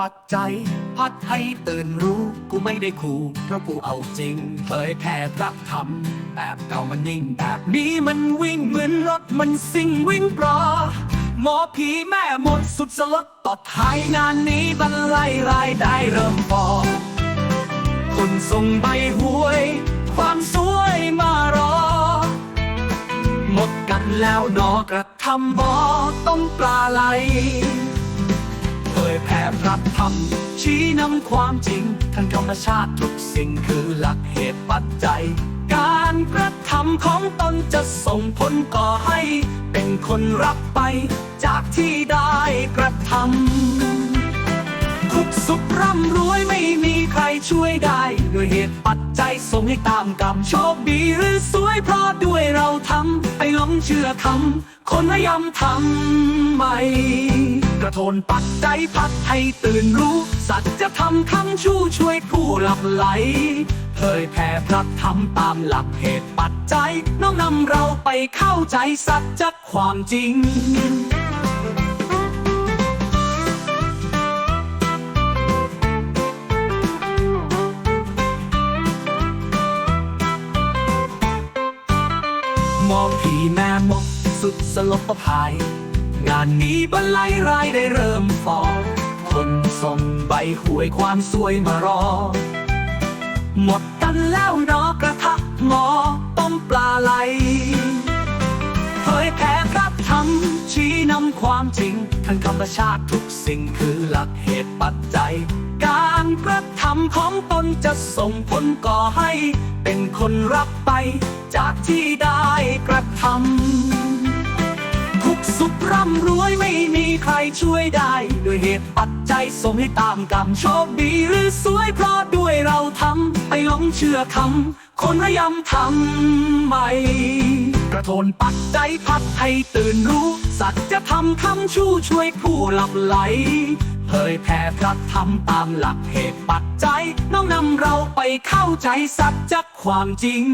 ปัจจัย พัดให้ตื่นรู้ กูไม่ได้ขู่เพราะกูเอาจริงเผยแผ่รักธรรมแบบเก่ามันนิ่งแบบนี้มันวิ่งเหมือนรถมันซิ่งวิ่งปลอหมอผีแม่หมดสุดสลดต่อท้ายงานนี้บรรลัยรายได้เริ่มฟอคนส่งใบหวย ความสวยมารอ หมดกันแล้วนอกระทำบอต้องปลาไหล รม ชี้นำความจริงทางธรรมชาติทุกสิ่งคือหลักเหตุปัจจัย การกระทำของตนจะส่งผลก่อให้ เป็นคนรับไป จากที่ได้กระทำทุกสุขร่ำรวยไม่มีใครช่วยได้ ด้วยเหตุปัจจัยส่งให้ตามกรรมโชคดีหรือสวยเพราะด้วยเราทำไปหลงเชื่อคำคนละยำทำใหม่ กระโทนปัจจัยพัดให้ตื่นรู้ สัจธรรมคำชูช่วยผู้หลับไหลเผยแผ่พระธรรมตามหลักเหตุปัจจัยน้องนำเราไปเข้าใจสัจจความจริงมองผีแม่มกสุดสลบประพาย งานนี้บรรลัยรายได้เริ่มฟอคนส่งใบหวยความสวยมารอ หมดกันแล้วเนอกระทะหมอต้มปลาไหลเผยแผ่พระธรรมชี้นำความจริงทางธรรมชาติทุกสิ่งคือหลักเหตุปัจจัย การกระทำของตนจะส่งผลก่อให้ เป็นคนรับไปจากที่ได้กระทำำรวยไม่มีใครช่วยได้ ด้วยเหตุปัจจัยส่งให้ตามกรรมโชคดีหรือสวยเพราะด้วยเราทำไปหลงเชื่อคำคนระยำทำใหม่กระโทนปัจจัยพัดให้ตื่นรู้ สัจธรรมคำชูช่วยผู้หลับไหลเผยแผ่พระธรรมตามหลักเหตุปัจจัย น้องนำเราไปเข้าใจสัจจะความจริง